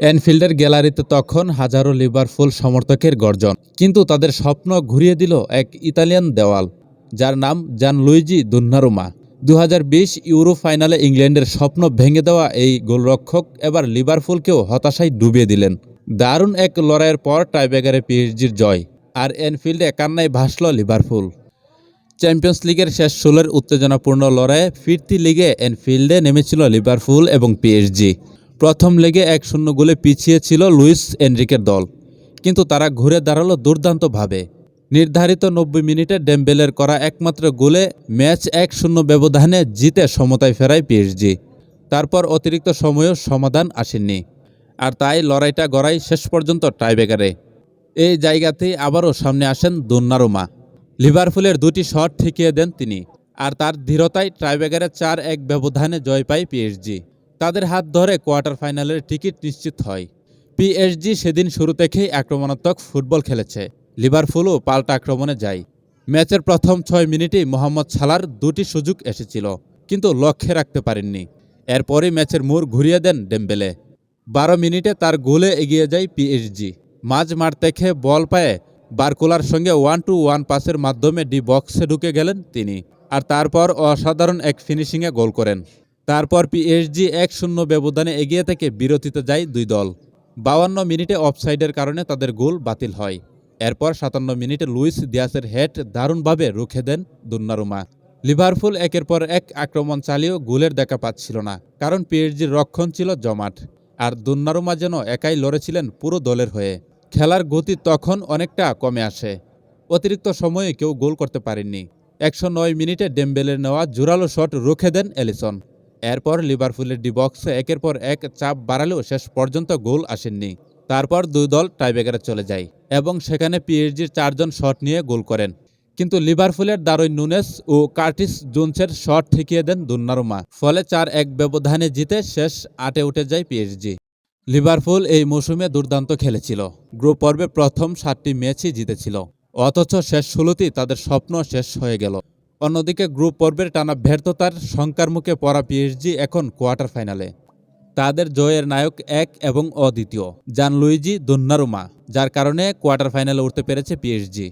অ্যানফিল্ডের গ্যালারিতে তখন হাজারো লিভারপুল সমর্থকের গর্জন। কিন্তু তাদের স্বপ্ন ঘুরিয়ে দিল এক ইতালিয়ান দেওয়াল, যার নাম জান লুইজি দুন্নারুমা দু হাজার বিশ ইউরো ফাইনালে ইংল্যান্ডের স্বপ্ন ভেঙে দেওয়া এই গোলরক্ষক এবার লিভারপুলকেও হতাশায় ডুবিয়ে দিলেন। দারুণ এক লড়াইয়ের পর টাইব্রেকারে পিএইচজির জয়, আর এনফিল্ডে কান্নায় ভাসল লিভারপুল। চ্যাম্পিয়ন্স লিগের শেষ ষোলোর উত্তেজনাপূর্ণ লড়াইয়ে ফিরতি লিগে এনফিল্ডে নেমেছিল লিভারপুল এবং পিএসজি প্রথম লেগে এক শূন্য গোলে পিছিয়ে ছিল লুইস এনরিকের দল। কিন্তু তারা ঘুরে দাঁড়াল দুর্দান্তভাবে। নির্ধারিত নব্বই মিনিটে ডেম্বেলের করা একমাত্র গোলে ম্যাচ এক শূন্য ব্যবধানে জিতে সমতায় ফেরায় পিএসজি তারপর অতিরিক্ত সময়েও সমাধান আসেননি। আর তাই লড়াইটা গড়াই শেষ পর্যন্ত টাইব্রেকারে। এই জায়গাতেই আবারও সামনে আসেন দুন্নারুমা লিভারপুলের দুটি শট ঠেকিয়ে দেন তিনি। আর তার ধীরতায় ট্রাইব্রেকারে চার এক ব্যবধানে জয় পায় পিএসজি তাদের হাত ধরে কোয়ার্টার ফাইনালের টিকিট নিশ্চিত হয়। পিএসজি সেদিন শুরু থেকেই আক্রমণাত্মক ফুটবল খেলেছে। লিভারপুলও পাল্টা আক্রমণে যায়। ম্যাচের প্রথম ছয় মিনিটেই মোহাম্মদ সালার দুটি সুযোগ এসেছিল, কিন্তু লক্ষ্যে রাখতে পারেননি। এরপরই ম্যাচের মোড় ঘুরিয়ে দেন ডেম্বেলে। বারো মিনিটে তার গোলে এগিয়ে যায় পিএসজি। মাঝ মাঠ থেকে বল পায়ে বারকুলার সঙ্গে ওয়ান টু ওয়ান পাসের মাধ্যমে ডি বক্সে ঢুকে গেলেন তিনি, আর তারপর অসাধারণ এক ফিনিশিংয়ে গোল করেন। তারপর পিএসজি এক শূন্য ব্যবধানে এগিয়ে থেকে বিরতিতে যায় দুই দল। বাউান্ন মিনিটে অফসাইডের কারণে তাদের গোল বাতিল হয়। এরপর সাতান্ন মিনিটে লুইস দিয়াসের হেড দারুণভাবে রুখে দেন দুন্নারুমা লিভারপুল একের পর এক আক্রমণ চালিয়েও গোলের দেখা পাচ্ছিল না, কারণ পিএসজির রক্ষণ ছিল জমাট। আর দুন্নারুমা যেন একাই লড়েছিলেন পুরো দলের হয়ে। খেলার গতি তখন অনেকটা কমে আসে। অতিরিক্ত সময়ে কেউ গোল করতে পারেননি। একশো নয় মিনিটে ডেম্বেলের নেওয়া জোরালো শট রুখে দেন এলিসন। এরপর লিভারপুলের ডিবক্সে একের পর এক চাপ বাড়ালেও শেষ পর্যন্ত গোল আসেননি। তারপর দুই দল টাইব্রেকারে চলে যায় এবং সেখানে পিএইচজির চারজন শট নিয়ে গোল করেন। কিন্তু লিভারপুলের দারুই নুনেস ও কার্টিস জোনসের শট ঠেকিয়ে দেন দুন্নারুমা ফলে চার এক ব্যবধানে জিতে শেষ আটে উঠে যায় পিএইচজি লিভারপুল এই মৌসুমে দুর্দান্ত খেলেছিল। গ্রুপ পর্বে প্রথম সাতটি ম্যাচই জিতেছিল। অথচ শেষ ষোলোতেই তাদের স্বপ্ন শেষ হয়ে গেল। অন্যদিকে গ্রুপ পর্বের টানা ব্যর্থতার শঙ্কার মুখে পড়া পিএসজি এখন কোয়ার্টার ফাইনালে। তাদের জয়ের নায়ক এক এবং অদ্বিতীয় জান লুইজি দুন্নারুমা, যার কারণে কোয়ার্টার ফাইনালে উঠতে পেরেছে পিএসজি